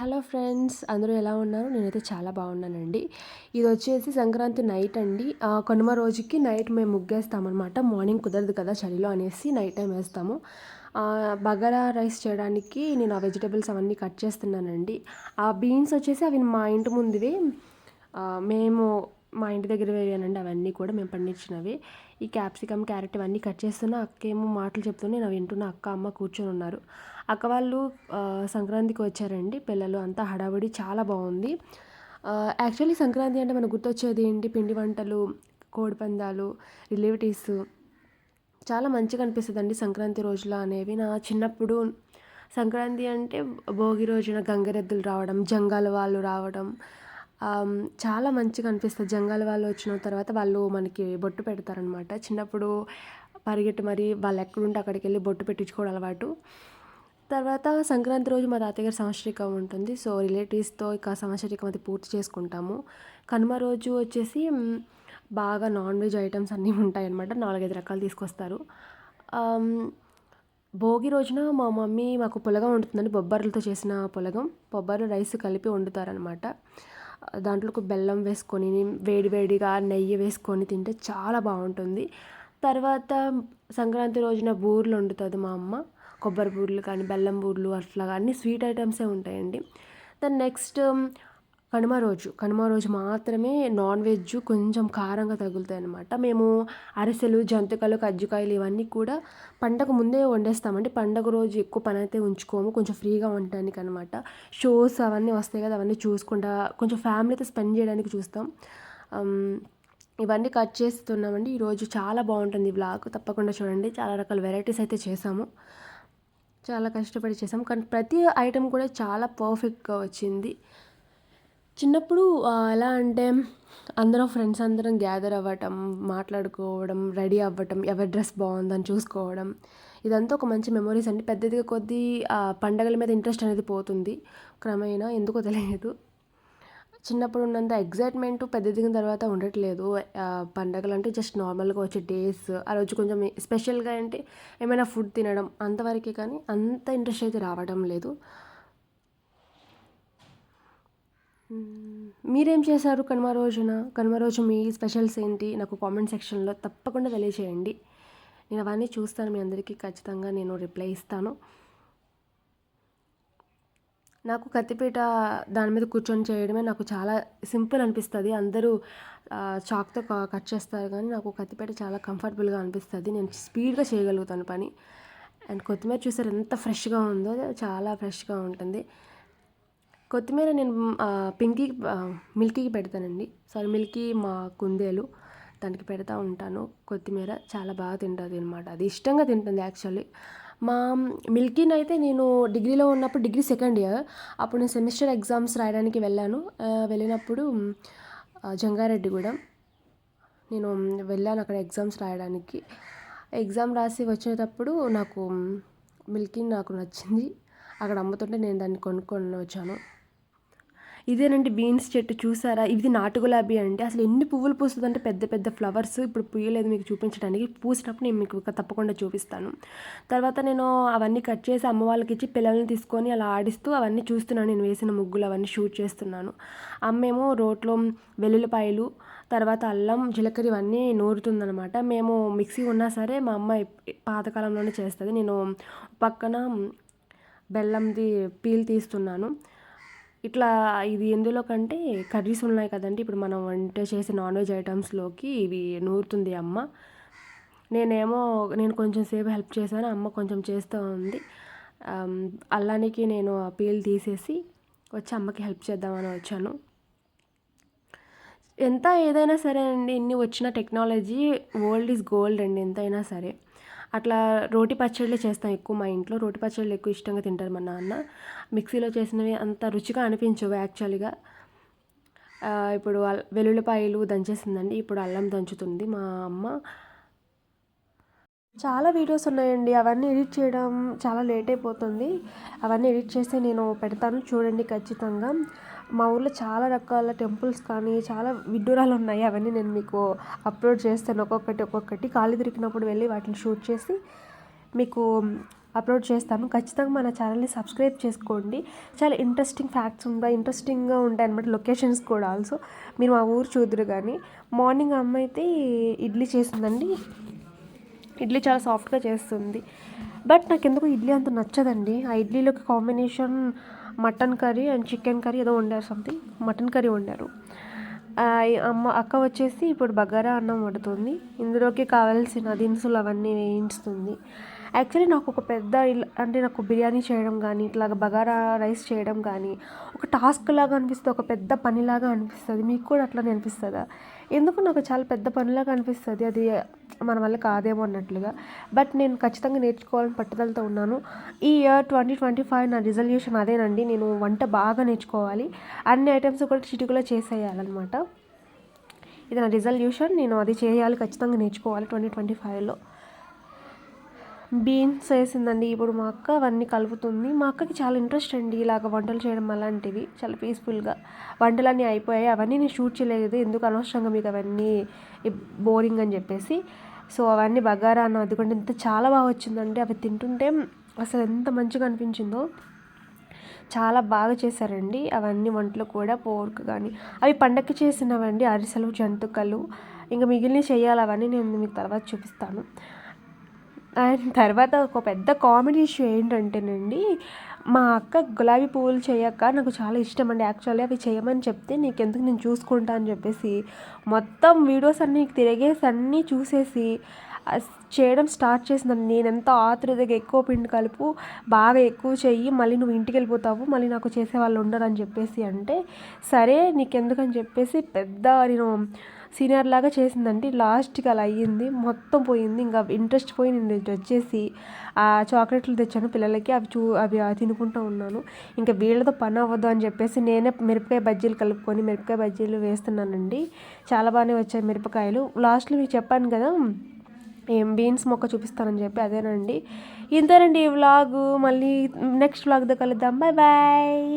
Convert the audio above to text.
Hello friends అందరూ ఎలా ఉన్నారు? నేనైతే చాలా బాగున్నానండి. ఇది వచ్చేసి సంక్రాంతి నైట్ అండి. కనుమ రోజుకి నైట్ మేము ముగ్గేస్తామన్నమాట. మార్నింగ్ కుదరదు కదా చలిలో అనేసి నైట్ టైం వేస్తాము. బగారా రైస్ చేయడానికి నేను ఆ వెజిటేబుల్స్ అవన్నీ కట్ చేస్తున్నానండి. ఆ బీన్స్ వచ్చేసి అవి మా ఇంటి ముందువి మేము మా ఇంటి దగ్గర వేయానండి అవన్నీ కూడా మేము పండించినవి. ఈ క్యాప్సికమ్ క్యారెట్ ఇవన్నీ కట్ చేస్తున్నా అక్క ఏమో మాటలు చెప్తూనే నేను వింటున్న అక్క అమ్మ కూర్చొని ఉన్నారు. అక్క వాళ్ళు సంక్రాంతికి వచ్చారండి పిల్లలు అంతా హడావిడి చాలా బాగుంది. యాక్చువల్లీ సంక్రాంతి అంటే మనకు గుర్తొచ్చేది ఏంటి? పిండి వంటలు కోడిపందాలు రిలేటివ్స్. చాలా మంచిగా అనిపిస్తుంది అండి సంక్రాంతి రోజులు అనేవి. నా చిన్నప్పుడు సంక్రాంతి అంటే భోగి రోజున గంగరెద్దులు రావడం జంగాల వాళ్ళు రావడం చాలా మంచిగా అనిపిస్తుంది. జంగాల వాళ్ళు వచ్చిన తర్వాత వాళ్ళు మనకి బొట్టు పెడతారనమాట చిన్నప్పుడు పరిగెట్టి మరి వాళ్ళు ఎక్కడుంటే అక్కడికి వెళ్ళి బొట్టు పెట్టించుకోవడం అలవాటు. తర్వాత సంక్రాంతి రోజు మా తాతయ్య గారి సంవత్సరికం ఉంటుంది. సో రిలేటివ్స్తో ఇక సంవత్సరికం అది పూర్తి చేసుకుంటాము. కనుమ రోజు వచ్చేసి బాగా నాన్ వెజ్ ఐటమ్స్ అన్నీ ఉంటాయన్నమాట. నాలుగైదు రకాలు తీసుకొస్తారు. భోగి రోజున మా మమ్మీ మాకు పులగం వండుతుందండి. బొబ్బర్లతో చేసిన పులగం. బొబ్బర్లు రైస్ కలిపి వండుతారనమాట దాంట్లోకి బెల్లం వేసుకొని వేడివేడిగా నెయ్యి వేసుకొని తింటే చాలా బాగుంటుంది. తర్వాత సంక్రాంతి రోజున బూర్లు వండుతుంది మా అమ్మ. కొబ్బరి బూర్లు కానీ బెల్లం బూర్లు అట్లా అన్ని స్వీట్ ఐటమ్సే ఉంటాయండి. దెన్ నెక్స్ట్ కనుమ రోజు. కనుమ రోజు మాత్రమే నాన్ వెజ్ కొంచెం కారంగా తగులుతాయి అనమాట మేము అరిసెలు జంతికలు కజ్జికాయలు ఇవన్నీ కూడా పండగ ముందే వండేస్తామండి. పండగ రోజు ఎక్కువ పని అయితే ఉంచుకోము. కొంచెం ఫ్రీగా ఉండడానికి అనమాట షోస్ అవన్నీ వస్తాయి కదా అవన్నీ చూసుకుంటా కొంచెం ఫ్యామిలీతో స్పెండ్ చేయడానికి చూస్తాం. ఇవన్నీ కట్ చేస్తున్నామండి. ఈరోజు చాలా బాగుంటుంది బ్లాగ్ తప్పకుండా చూడండి. చాలా రకాల వెరైటీస్ అయితే చేసాము. చాలా కష్టపడి చేసాం కానీ ప్రతి ఐటెం కూడా చాలా పర్ఫెక్ట్గా వచ్చింది. చిన్నప్పుడు ఎలా అంటే అందరం ఫ్రెండ్స్ అందరం గ్యాదర్ అవ్వటం మాట్లాడుకోవడం రెడీ అవ్వటం ఎవరి డ్రెస్ బాగుందని చూసుకోవడం ఇదంతా ఒక మంచి మెమొరీస్ అండి. పెద్దదిగా కొద్దీ ఆ, పండగల మీద ఇంట్రెస్ట్ అనేది పోతుంది. క్రమేణా ఎందుకో తెలియదు చిన్నప్పుడు ఉన్నంత ఎగ్జైట్మెంట్ పెద్ద దిగిన తర్వాత ఉండట్లేదు. పండగలు అంటే జస్ట్ నార్మల్గా వచ్చే డేస్ ఆ రోజు కొంచెం స్పెషల్గా అంటే ఏమైనా ఫుడ్ తినడం అంతవరకే కానీ అంత ఇంట్రెస్ట్ అయితే రావడం లేదు మ్మ్. మీరేం చేశారు కనుమ రోజున? కనుమ రోజు మీ స్పెషల్స్ ఏంటి? నాకు కామెంట్ సెక్షన్లో తప్పకుండా తెలియచేయండి. నేను అవన్నీ చూస్తాను మీ అందరికీ. ఖచ్చితంగా నేను రిప్లై ఇస్తాను. నాకు కత్తిపీట దాని మీద కూర్చొని చేయడమే నాకు చాలా సింపుల్ అనిపిస్తుంది. అందరూ చాక్తో క- కట్ చేస్తారు కానీ నాకు కత్తిపీట చాలా కంఫర్టబుల్గా అనిపిస్తుంది. నేను స్పీడ్గా చేయగలుగుతాను పని. అండ్ కొత్తిమీర చూసారు ఎంత ఫ్రెష్గా ఉందో చాలా ఫ్రెష్గా ఉంటుంది. కొత్తిమీర నేను పింకీకి మిల్కీకి పెడతానండి. సారీ మిల్కీ మా కుందేలు. దానికి పెడతా ఉంటాను. కొత్తిమీర చాలా బాగా తింటుంది అనమాట అది ఇష్టంగా తింటుంది యాక్చువల్లీ. మా మిల్కీని అయితే నేను డిగ్రీలో ఉన్నప్పుడు డిగ్రీ సెకండ్ ఇయర్. అప్పుడు నేను సెమిస్టర్ ఎగ్జామ్స్ రాయడానికి వెళ్ళాను. వెళ్ళినప్పుడు జంగారెడ్డి జంగారెడ్డిగూడెం నేను వెళ్ళాను అక్కడ ఎగ్జామ్స్ రాయడానికి. ఎగ్జామ్ రాసి వచ్చేటప్పుడు నాకు మిల్కీ నాకు నచ్చింది. అక్కడ అమ్ముతుంటే నేను దాన్ని కొనుక్కొని వచ్చాను. ఇదేనండి బీన్స్ చెట్టు చూసారా? ఇది నాటు గులాబీ అండి. అసలు ఎన్ని పువ్వులు పూస్తుందంటే పెద్ద పెద్ద ఫ్లవర్స్. ఇప్పుడు పూయలేదు మీకు చూపించడానికి. పూసినప్పుడు నేను మీకు తప్పకుండా చూపిస్తాను. తర్వాత నేను అవన్నీ కట్ చేసి అమ్మ వాళ్ళకి ఇచ్చి పిల్లల్ని తీసుకొని అలా ఆడిస్తూ అవన్నీ చూస్తున్నాను. నేను వేసిన ముగ్గులు అవన్నీ షూట్ చేస్తున్నాను. అమ్మేమో రోట్లో వెల్లుల్లిపాయలు తర్వాత అల్లం జీలకర్ర ఇవన్నీ నూరుతుందనమాట మేము మిక్సీ ఉన్నా సరే మా అమ్మ పాతకాలంలోనే చేస్తుంది. నేను పక్కన బెల్లంది పీల్ తీస్తున్నాను. ఇట్లా ఇది ఎందులో కంటే కర్రీస్ ఉన్నాయి కదండి. ఇప్పుడు మనం వంట చేసే నాన్ వెజ్ ఐటమ్స్లోకి ఇవి నూరుతుంది అమ్మ. నేనేమో నేను కొంచెం సేపు హెల్ప్ చేశాను అమ్మ కొంచెం చేస్తూ ఉంది. అల్లానికి నేను ఆ పీల్ తీసేసి వచ్చి అమ్మకి హెల్ప్ చేద్దామని వచ్చాను. ఎంత ఏదైనా సరే అండి ఇన్ని వచ్చిన టెక్నాలజీ ఓల్డ్ ఈజ్ గోల్డ్ అండి ఎంతైనా సరే. అట్లా రోటి పచ్చళ్ళే చేస్తాం ఎక్కువ మా ఇంట్లో. రోటి పచ్చళ్ళు ఎక్కువ ఇష్టంగా తింటారు మా నాన్న. మిక్సీలో చేసినవి అంత రుచిగా అనిపించవు యాక్చువల్గా. ఇప్పుడు వెల్లుల్లిపాయలు దంచేసిందండి. ఇప్పుడు అల్లం దంచుతుంది మా అమ్మ. చాలా వీడియోస్ ఉన్నాయండి. అవన్నీ ఎడిట్ చేయడం చాలా లేట్ అయిపోతుంది. అవన్నీ ఎడిట్ చేస్తే నేను పెడతాను. చూడండి ఖచ్చితంగా. మా ఊర్లో చాలా రకాల టెంపుల్స్ కానీ చాలా విడ్డూరాలు ఉన్నాయి. అవన్నీ నేను మీకు అప్లోడ్ చేస్తాను. ఒక్కొక్కటి ఒక్కొక్కటి. ఖాళీ దొరికినప్పుడు వెళ్ళి వాటిని షూట్ చేసి మీకు అప్లోడ్ చేస్తాను. ఖచ్చితంగా మన ఛానల్ని సబ్స్క్రైబ్ చేసుకోండి. చాలా ఇంట్రెస్టింగ్ ఫ్యాక్ట్స్ ఉంటాయి. ఇంట్రెస్టింగ్గా ఉంటాయి అనమాట లొకేషన్స్ కూడా ఆల్సో. మీరు మా ఊరు చూద్దరు కానీ మార్నింగ్ అమ్మ అయితే ఇడ్లీ చేసిందండి ఇడ్లీ చాలా సాఫ్ట్గా చేస్తుంది. బట్ నాకు ఎందుకు ఇడ్లీ అంత నచ్చదండి. ఆ ఇడ్లీలోకి combination mutton curry and chicken curry ఏదో వండారు సంథింగ్ మటన్ కర్రీ వండారు. అమ్మ అక్క వచ్చేసి ఇప్పుడు బగారా అన్నం వండుతుంది. ఇందులోకి కావాల్సిన దినుసులు అవన్నీ వేయించుతుంది. యాక్చువల్లీ నాకు ఒక పెద్ద అంటే నాకు బిర్యానీ చేయడం కానీ ఇట్లా బగారా రైస్ చేయడం కానీ ఒక టాస్క్ లాగా అనిపిస్తుంది ఒక పెద్ద పనిలాగా అనిపిస్తుంది. మీకు కూడా అట్లానే అనిపిస్తుందా? ఎందుకు నాకు చాలా పెద్ద పనిలాగా అనిపిస్తుంది? అది మన వల్ల కాదేమో అన్నట్లుగా. బట్ నేను ఖచ్చితంగా నేర్చుకోవాలని పట్టుదలతో ఉన్నాను. ఈ ఇయర్ ట్వంటీ ట్వంటీ ఫైవ్ నా రిజల్యూషన్ అదేనండి. నేను వంట బాగా నేర్చుకోవాలి. అన్ని ఐటమ్స్ కూడా చిటికలో చేసేయాలన్నమాట. ఇది నా రిజల్యూషన్. నేను అది చేయాలి ఖచ్చితంగా నేర్చుకోవాలి ట్వంటీ ట్వంటీ ఫైవ్లో. బీన్స్ వేసిందండి. ఇప్పుడు మా అక్క అవన్నీ కలుపుతుంది. మా అక్కకి చాలా ఇంట్రెస్ట్ అండి ఇలాగ వంటలు చేయడం అలాంటివి. చాలా పీస్ఫుల్గా వంటలన్నీ అయిపోయాయి. అవన్నీ నేను షూట్ చేయలేదు. ఎందుకు అనవసరంగా మీకు అవన్నీ బోరింగ్ అని చెప్పేసి. సో అవన్నీ బగారా అన్న అదిగోండి. ఎంత చాలా బాగా వచ్చిందండి. అవి తింటుంటే అసలు ఎంత మంచిగా అనిపించిందో. చాలా బాగా చేశారండి. అవన్నీ వంటలు కూడా పోర్క్ కానీ అవి పండక్కి చేసినవండి. అరిసెలు జంతుకలు ఇంకా మిగిలిన చేయాలి. అవన్నీ నేను మీకు తర్వాత చూపిస్తాను. అండ్ తర్వాత ఒక పెద్ద కామెడీ ఇష్యూ ఏంటంటేనండి మా అక్క గులాబీ పువ్వులు చేయక్క నాకు చాలా ఇష్టం అండి యాక్చువల్లీ అవి చేయమని చెప్తే నీకెందుకు నేను చూసుకుంటా అని చెప్పేసి మొత్తం వీడియోస్ అన్నీ తిరిగేసి అన్నీ చూసేసి చేయడం స్టార్ట్ చేసిందండి నేను ఎంత ఆతృతగా ఎక్కువ పిండి కలుపు బాగా ఎక్కువ చెయ్యి మళ్ళీ నువ్వు ఇంటికి వెళ్ళిపోతావు మళ్ళీ నాకు చేసే వాళ్ళు ఉండరు అని చెప్పేసి అంటే సరే నీకెందుకని చెప్పేసి పెద్ద నేను సీనియర్ లాగా చేసిందండి లాస్ట్కి అలా అయ్యింది. మొత్తం పోయింది. ఇంకా ఇంట్రెస్ట్ పోయి నేను వచ్చేసి ఆ చాక్లెట్లు తెచ్చాను పిల్లలకి. అవి చూ అవి తినుకుంటూ ఉన్నాను. ఇంకా వీళ్ళతో పని అవ్వదు అని చెప్పేసి నేనే మిరపకాయ బజ్జీలు కలుపుకొని మిరపకాయ బజ్జీలు వేస్తున్నానండి. చాలా బాగానే వచ్చాయి మిరపకాయలు. లాస్ట్లో మీకు చెప్పాను కదా ఏం బీన్స్ మొక్క చూపిస్తానని చెప్పి అదేనండి. ఇంతేనండి ఈ వ్లాగ్. మళ్ళీ నెక్స్ట్ వ్లాగ్తో కలుద్దాం. Bye bye